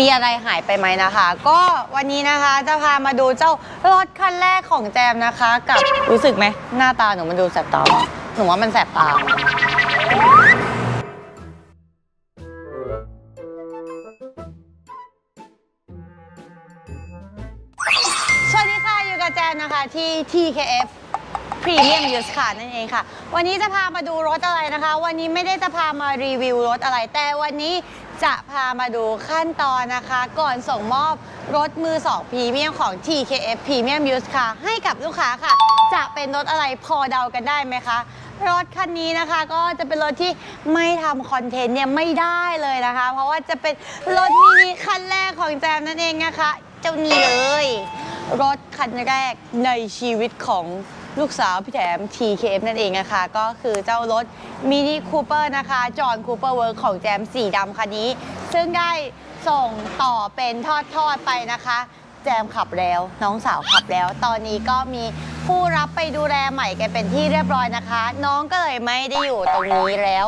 มีอะไรหายไปไหมนะคะ ก็วันนี้นะคะจะพามาดูเจ้ารถคันแรกของแจมนะคะ กับรู้สึกไหมหน้าตาหนูมันดูแสบตาหนูว่ามันแสบตาสวัสดีค่ะอยู่กับแจมนะคะที่ TKF Premium Use Car นั่นเองค่ะ วันนี้จะพามาดูรถอะไรนะคะ วันนี้ไม่ได้จะพามารีวิวรถอะไร แต่วันนี้ จะพามาดูขั้นตอนนะคะ ก่อนส่งมอบรถมือ2พรีเมียมของ TKF Premium Use Car ให้กับลูกค้าค่ะ จะเป็นรถอะไรพอเดากันได้ไหมคะ รถคันนี้นะคะก็จะเป็นรถที่ไม่ทำคอนเทนต์เนี่ยไม่ได้เลยนะคะ เพราะว่าจะเป็นรถมินิคันแรกของแจมนั่นเองนะคะ เจ้านี้เลย รถคันแรกในชีวิตของ ลูกสาวพี่แถม TKF นั่นเองนะคะ ก็คือเจ้ารถมินิคูเปอร์นะคะจอห์นคูเปอร์เวิร์ของแจมสีดำคันนี้ ซึ่งได้ส่งต่อเป็นทอดๆไปนะคะ แจมขับแล้ว น้องสาวขับแล้ว ตอนนี้ก็มีผู้รับไปดูแลใหม่กันเป็นที่เรียบร้อยนะคะ น้องก็เลยไม่ได้อยู่ตรงนี้แล้ว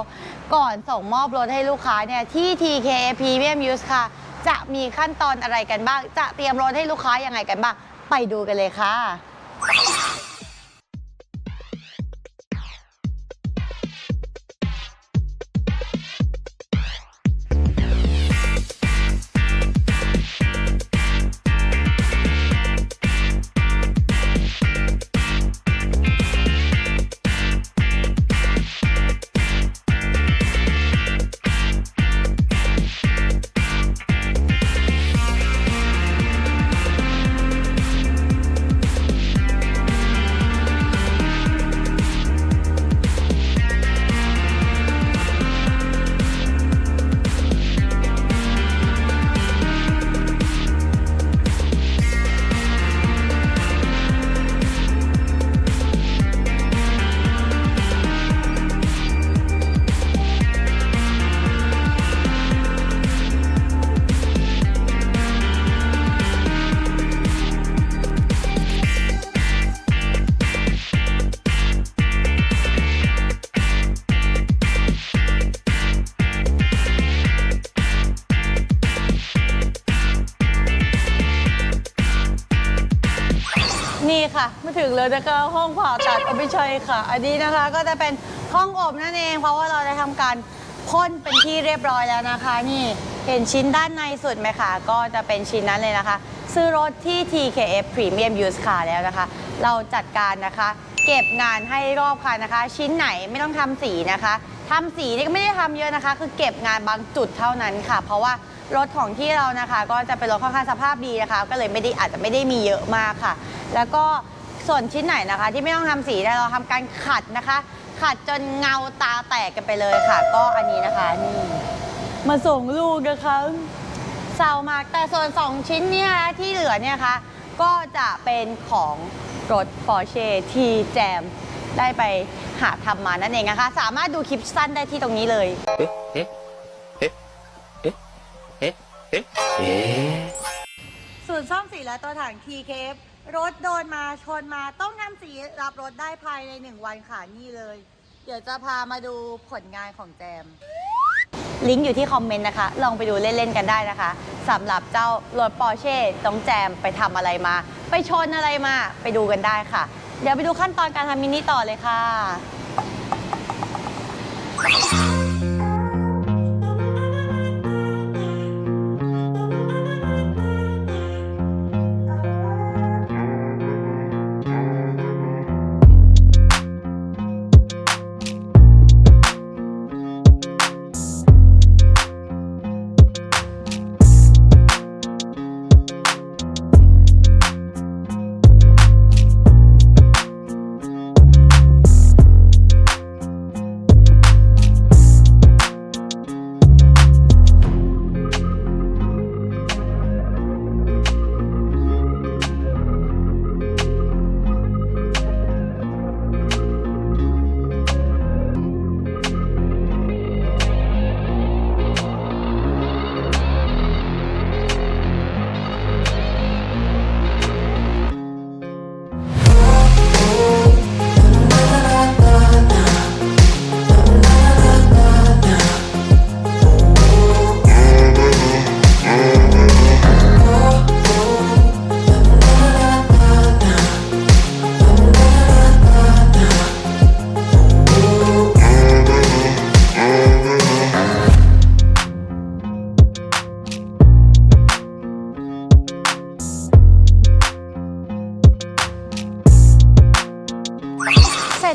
ก่อนส่งมอบรถให้ลูกค้าเนี่ยที่ TKF Premium Use ค่ะ จะมีขั้นตอนอะไรกันบ้าง จะเตรียมรถให้ลูกค้ายังไงกันบ้าง ไปดูกันเลยค่ะ ค่ะมาถึงเลยนะคะห้องผ่าตัดเอาไม่ใช่ค่ะ อันนี้นะคะก็จะเป็นห้องอบนั่นเอง เพราะว่าเราได้ทำการพ่นเป็นที่เรียบร้อยแล้วนะคะ นี่เห็นชิ้นด้านในสุดไหมคะก็จะเป็นชิ้นนั้นเลยนะคะ ซื้อรถที่ TKF Premium Use Car แล้วนะคะ เราจัดการนะคะ เก็บงานให้รอบคันนะคะ ชิ้นไหนไม่ต้องทำสีนะคะทำสีนี่ก็ไม่ได้ทำเยอะนะคะ คือเก็บงานบางจุดเท่านั้นค่ะ เพราะว่า รถของที่เรานะคะ ก็จะเป็นรถค่อนข้างสภาพดีนะคะ ก็เลยไม่ได้อาจจะไม่ได้มีเยอะมากค่ะ แล้วก็ส่วนชิ้นไหนนะคะ ที่ไม่ต้องทำสีเราทำการขัดนะคะ ขัดจนเงาตาแตกกันไปเลยค่ะ ก็อันนี้นะคะนี่มาส่งลูกนะคะเศร้ามากแต่ส่วน 2 ชิ้นเนี่ยที่เหลือเนี่ยคะก็จะเป็นของรถปอร์เช่ที่แจมได้ไปหาทำมานั่นเองนะคะ สามารถดูคลิปสั้นได้ที่ตรงนี้เลย เอ๊ะ เอ๊ะเอ๊ะศูนย์ซ่อมสีและตัวถังทีเคฟรถโดนมาชนมาต้องทำสีรับรถได้ภายในหนึ่งวันค่ะนี่เลย เดี๋ยวจะพามาดูผลงานของแจม ลิงก์อยู่ที่คอมเมนต์นะคะ ลองไปดูเล่น ๆ กันได้นะคะสำหรับเจ้ารถปอร์เช่ต้องแจมไปทำอะไรมา ไปชนอะไรมา ไปดูกันได้ค่ะ เดี๋ยวไปดูขั้นตอนการทำมินิต่อเลยค่ะ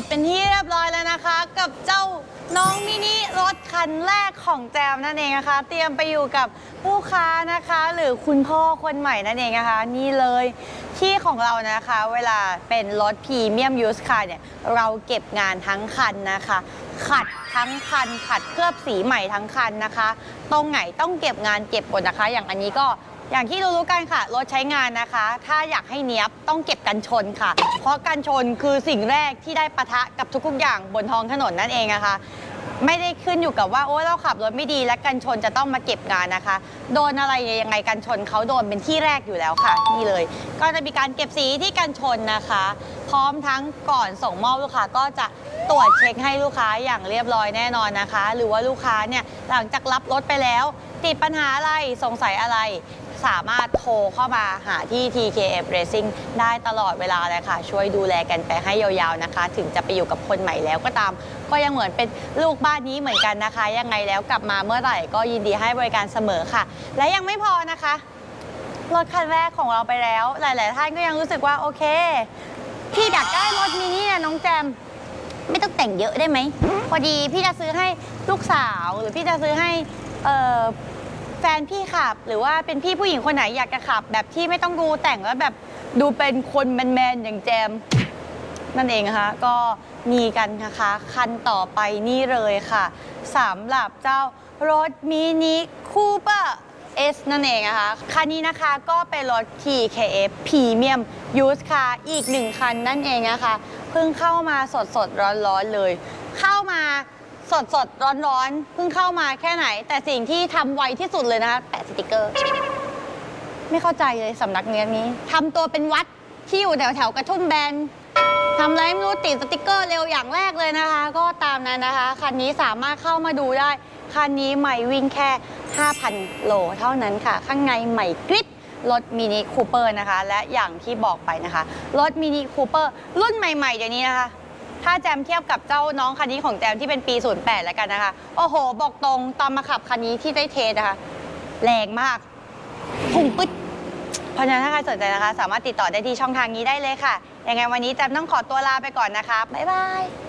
ร้อยแล้วนะคะ กับเจ้าน้องมินิรถคันแรกของแจมนั่นเองนะคะ เตรียมไปอยู่กับลูกค้านะคะ หรือคุณพ่อคนใหม่นั่นเองนะคะ นี่เลยที่ของเรานะคะ เวลาเป็นรถพรีเมียมยูสคาร์เนี่ยเราเก็บงานทั้งคันนะคะ ขัดทั้งคัน ขัดเคลือบสีใหม่ทั้งคันนะคะ ตรงไหนต้องเก็บงานเก็บหมดนะคะ อย่างอันนี้ก็ อย่างที่รู้ๆกันค่ะ รถใช้งานนะคะ ถ้าอยากให้เนี้ยบต้องเก็บกันชนค่ะ เพราะกันชนคือสิ่งแรกที่ได้ปะทะกับทุกๆอย่างบนท้องถนนนั่นเองนะคะ ไม่ได้ขึ้นอยู่กับว่าโอ้เราขับรถไม่ดีและกันชนจะต้องมาเก็บงานนะคะ โดนอะไรยังไงกันชนเขาโดนเป็นที่แรกอยู่แล้วค่ะ นี่เลย ก็จะมีการเก็บสีที่กันชนนะคะ พร้อมทั้งก่อนส่งมอบลูกค้าก็จะตรวจเช็คให้ลูกค้าอย่างเรียบร้อยแน่นอนนะคะ หรือว่าลูกค้าเนี่ยหลังจากรับรถไปแล้ว ติดปัญหาอะไรสงสัยอะไร สามารถโทรเข้ามาหาที่ TKF Racing ได้ตลอดเวลาเลยค่ะ ช่วยดูแลกันไปให้ยาวๆนะคะ ถึงจะไปอยู่กับคนใหม่แล้วก็ตาม ก็ยังเหมือนเป็นลูกบ้านนี้เหมือนกันนะคะ ยังไงแล้วกลับมาเมื่อไหร่ก็ยินดีให้บริการเสมอค่ะ และยังไม่พอนะคะรถคันแรกของเราไปแล้ว หลาย ๆ ท่านก็ยังรู้สึกว่าโอเค พี่อยากได้รถมินิเนี่ยน้องแจม ไม่ต้องแต่งเยอะได้ไหม พอดีพี่จะซื้อให้ลูกสาวหรือพี่จะซื้อให้ แฟนพี่ขับ หรือว่าเป็นพี่ผู้หญิงคนไหนอยากจะขับ แบบที่ไม่ต้องดูแต่งแล้วแบบดูเป็นคนแมนๆอย่างแจม นั่นเองนะคะก็มีกันนะคะ คันต่อไปนี่เลยค่ะสำหรับเจ้ารถมินิคูเปอร์ S นั่นเองนะคะคันนี้นะคะก็เป็นรถ TKF Premium Used Car อีกหนึ่งคันนั่นเองนะคะ เพิ่งเข้ามาสดสดร้อนร้อนๆเลย เข้ามา สดสดร้อนร้อนๆเพิ่งเข้ามาแค่ไหน แต่สิ่งที่ทำไวที่สุดเลยนะคะแปะสติกเกอร์ ไม่เข้าใจเลยสำนักเนี้ยนี้ทำตัวเป็นวัดที่อยู่แถวแถวๆกระทุ่มแบนทำอะไรไม่รู้ติดสติกเกอร์เร็วอย่างแรกเลยนะคะ ก็ตามนั้นนะคะ คันนี้สามารถเข้ามาดูได้ คันนี้ใหม่วิ่งแค่ 5,000 โลเท่านั้นค่ะ ข้างในใหม่กริบรถมินิคูเปอร์นะคะ และอย่างที่บอกไปนะคะ รถมินิคูเปอร์รุ่นใหม่ๆเดี๋ยวนี้นะคะ ถ้าแจมเทียบกับเจ้าน้องคันนี้ของแจมที่เป็นปี 08 แล้วกันนะคะ โอ้โห บอกตรงตอนมาขับคันนี้ที่ได้เทสนะคะ แรงมากพุ่งปึ๊ดเพราะฉะนั้นถ้าใครสนใจนะคะ สามารถติดต่อได้ที่ช่องทางนี้ได้เลยค่ะ ยังไงวันนี้แจมต้องขอตัวลาไปก่อนนะคะ บ๊ายบาย